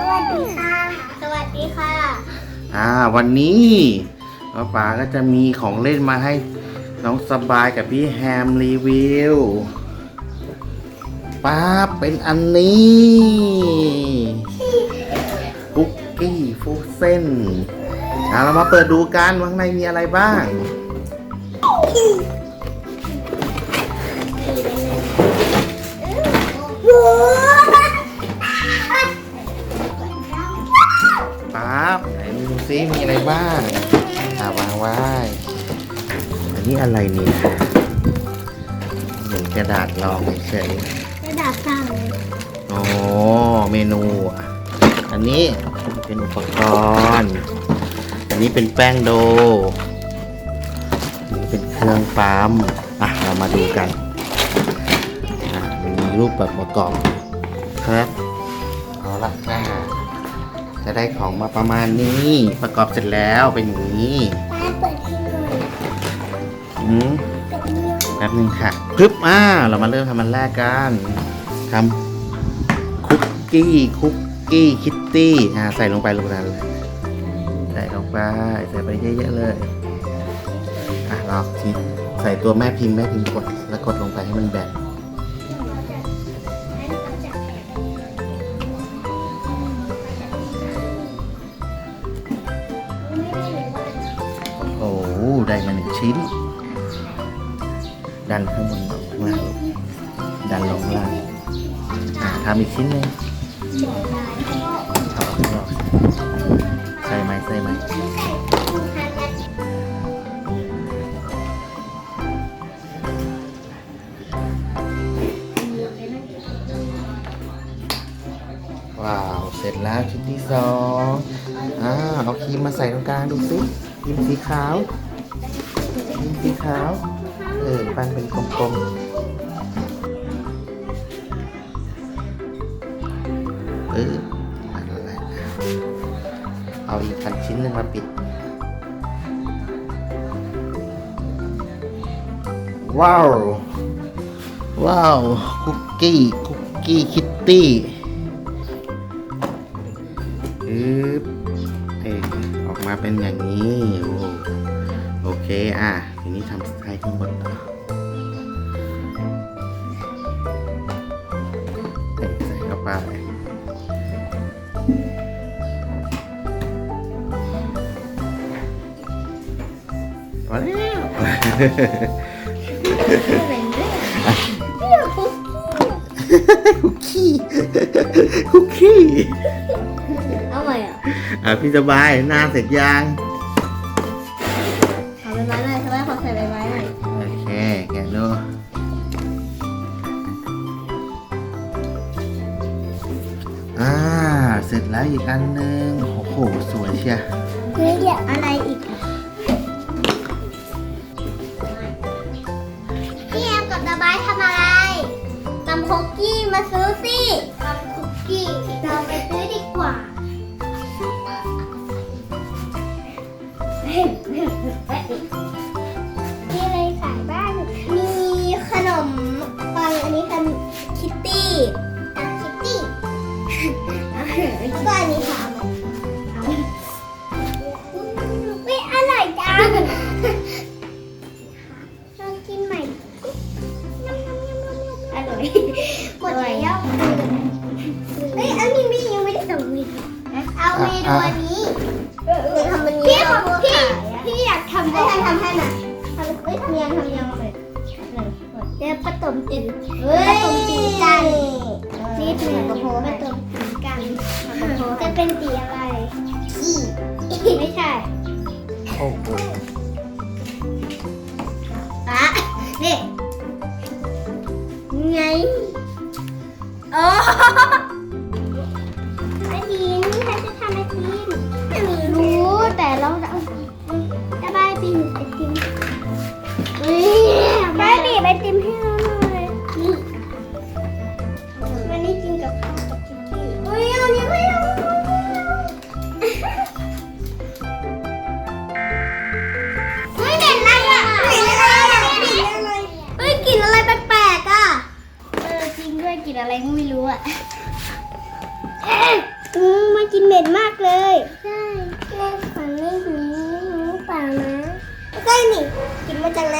สวัสดีค่ะสวัสดีค่ะ อ่า วันนี้ ป้าป๋าก็จะมีของเล่นมาให้น้องสบายกับพี่แฮมรีวิวป้าเป็นอันนี้คุกกี้ฟูเส้นอ่าเรามาเปิดดูกันว่าข้างในมีอะไรบ้าง อันนี้อะไรเนี่ยเหมือนกระดาษรองเฉยกระดาษสั่งๆอ๋อเมนูอะอันนี้เป็นอุปกรณ์ อันนี้เป็นแป้งโดอันนี้เป็นเครื่องปั๊มอะเรามาดูกันอะมันมีรูปแบบประกอบครับเอาละอ่าจะได้ของมาประมาณนี้ ประกอบเสร็จแล้วเป็นอย่างนี้ อืมแป๊บนึงค่ะปึ๊บอ่าเรามาเริ่มทำมันแรกกันทำคุกกี้คุกกี้คิตตี้อ่าใส่ลงไปลงไปเลยใส่ลงไปใส่ไปเยอะๆเลยอะลองทีใส่ตัวแม่พิมพ์แม่พิมพ์กดแล้วกดลงไปให้มันแบนโอ้ได้มาหนึ่งชิ้น ดันข้างบนลงข้างล่างลงดันลงข้างล่างอ่าทำอีกชิ้นหนึ่งเอาข้นอกใส่ไหมใส่ไหมว้าว เสร็จแล้วชิ้นที่สองอ่าเอาครีมมาใส่ตรงกลางดูสิครีมสีขาวครีมสีขาว เออปั้นเป็นกลมๆเอออันนั้นแหละเอาอีกพันชิ้นหนึงมาปิด ว้าว ว้าว คุกกี้ คุกกี้คิตตี้อึ๊บเออออกมาเป็นอย่างนี้ โอ้โอเค อะ ทีนี้ทำให้ทั้งหมดต่อเอ้ยใส่เข้าไปพอแล้วคุกกี้คุกกี้เอาใหม่อะอะพี่สบายหน้าเสร็จยัง อ่า เสร็จแล้วอีกอันหนึ่งโอ้โห สวยเชียเฮ้ยเดี๋ยวอะไรอีกพี่แอมกับตาบายทำอะไรนำคุกกี้มาซื้อสินำคุกกี้เราไปซื้อดีกว่าเฮ้ย ดี๋ยวทำมันนี้พี่พี่อยากทำให้ทำทำให้หน่อยทำเฮ้ยทำยังทำยังเลยเดี๋ยวผสมตีผสมตีกันนี่เป็นกระโปรงผสมตีกันจะเป็นตีอะไรขี้ไม่ใช่โอ้โหอะนี่ไงโอ้ นอะไรก็ไม่รู้อะอืมมันกินเหม็นมากเลย ใช่แม่ฝันไม่รู้ไม่รู้เปล่านะใช่นี่ กินมาจากไหน